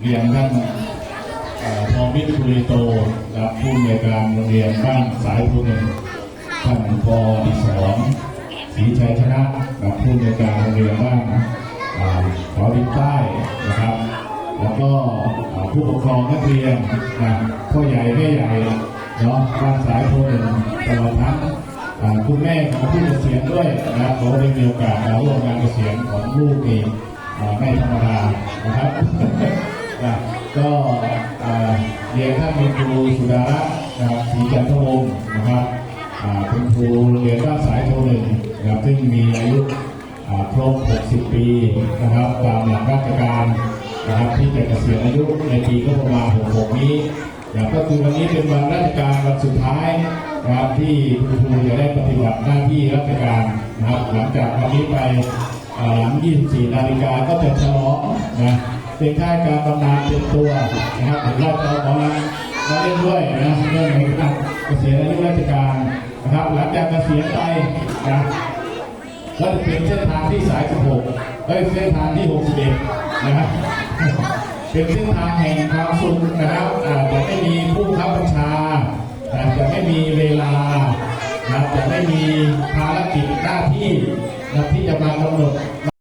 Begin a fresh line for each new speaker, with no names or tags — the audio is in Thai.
เรียนท่านเอ่อทองวิทย์ภูริโตนะครับผู้อำนการโรงเรียนบ้านสายภูหนึ่งท่านปอดิศรศรีชัยชนะกับผู้อำนการโรงเรียนบ้านขอดินใต้นะครับ แล้วก็ผู้ปกครองนักเรียนนะพ่อใหญ่แม่ใหญ่เนาะบ้านสายภูหนึ่งตลอดทั้งคุณแม่ของผู้เกษียณด้วยนะครับเขาได้มีโอกาสมาร่วมงานเกษียณของลูกเองอ่าไม่ธรรมดานะครับ ก็เรียนท่านเป็นครูสุดารัตน์นะครับศรีจันทวงศ์นะครับเป็นครูเรียนบ้านสายโทหนึ่งนะครับซึ่งมีอายุครบ 60 ปีนะครับตามหลักราชการนะครับที่จะเกษียณอายุในปีก็ประมาณ 66 นี้นะครับก็คือวันนี้เป็นวันราชการวันสุดท้ายนะครับที่คุณครูจะได้ปฏิบัติหน้าที่ราชการนะครับหลังจากวันนี้ไปหลัง 24 นาฬิกาก็จะฉลองนะ เป็นค่าการบำนาญเต็มตัวนะครับผมราชการของเรามาเล่นด้วยนะเรื่องในการเกษียณอายุราชการนะครับ หลังจากเกษียณไปนะก็จะเป็นเส้นทางที่สาย 16เอ้ยเส้นทางที่ 61 นะครับเป็นเส้นทางแห่งความสุขนะครับจะไม่มีผู้บังคับบัญชาจะไม่มีเวลานะจะไม่มีภารกิจหน้าที่นะที่จะมากำหนด